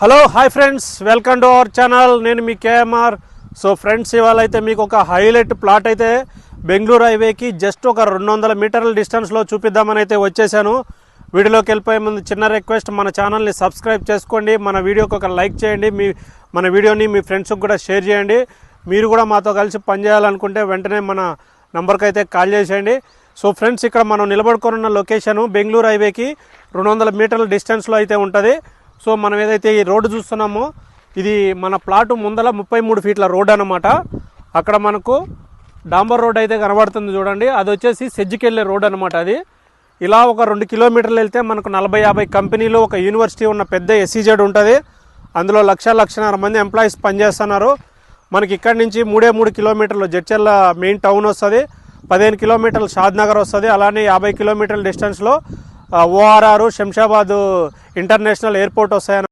Hello hi friends welcome to our channel నేను మీ KMR. So friends ఇవాళ అయితే మీకు ఒక హైలైట్ ప్లాట్ అయితే బెంగళూరు హైవేకి జస్ట్ ఒక రెండు వందల మీటర్ల డిస్టెన్స్లో చూపిద్దామని అయితే వచ్చేసాను. వీడియోలోకి వెళ్ళిపోయే ముందు చిన్న రిక్వెస్ట్ మన ఛానల్ని సబ్స్క్రైబ్ చేసుకోండి. మన వీడియోకి ఒక లైక్ చేయండి. మీ మన వీడియోని మీ ఫ్రెండ్స్కి కూడా షేర్ చేయండి. మీరు కూడా మాతో కలిసి పనిచేయాలనుకుంటే వెంటనే మన నెంబర్కి అయితే కాల్ చేసేయండి. సో ఫ్రెండ్స్ ఇక్కడ మనం నిలబడుకొని ఉన్న లొకేషను బెంగళూరు హైవేకి రెండు వందల మీటర్ల డిస్టెన్స్లో అయితే ఉంటుంది. సో మనం ఏదైతే ఈ రోడ్డు చూస్తున్నామో ఇది మన ప్లాట్ ముందల ముప్పై మూడు ఫీట్ల రోడ్ అనమాట అక్కడ మనకు డాంబర్ రోడ్ అయితే కనబడుతుంది చూడండి. అది వచ్చేసి సెజ్జికెళ్ళే రోడ్ అనమాట అది. ఇలా ఒక రెండు కిలోమీటర్లు వెళ్తే మనకు నలభై యాభై కంపెనీలు ఒక యూనివర్సిటీ ఉన్న పెద్ద ఎస్సీజెడ్ ఉంటుంది. అందులో లక్ష లక్షన్నర మంది ఎంప్లాయీస్ పనిచేస్తున్నారు. మనకి ఇక్కడి నుంచి మూడే మూడు కిలోమీటర్లు జడ్చర్ల మెయిన్ టౌన్ వస్తుంది. పదిహేను కిలోమీటర్లు షాద్ నగర్ వస్తుంది. అలానే యాభై కిలోమీటర్ల డిస్టెన్స్లో ఓఆర్ఆర్ శంషాబాద్ ఇంటర్నేషనల్ ఎయిర్పోర్ట్ వస్తాయని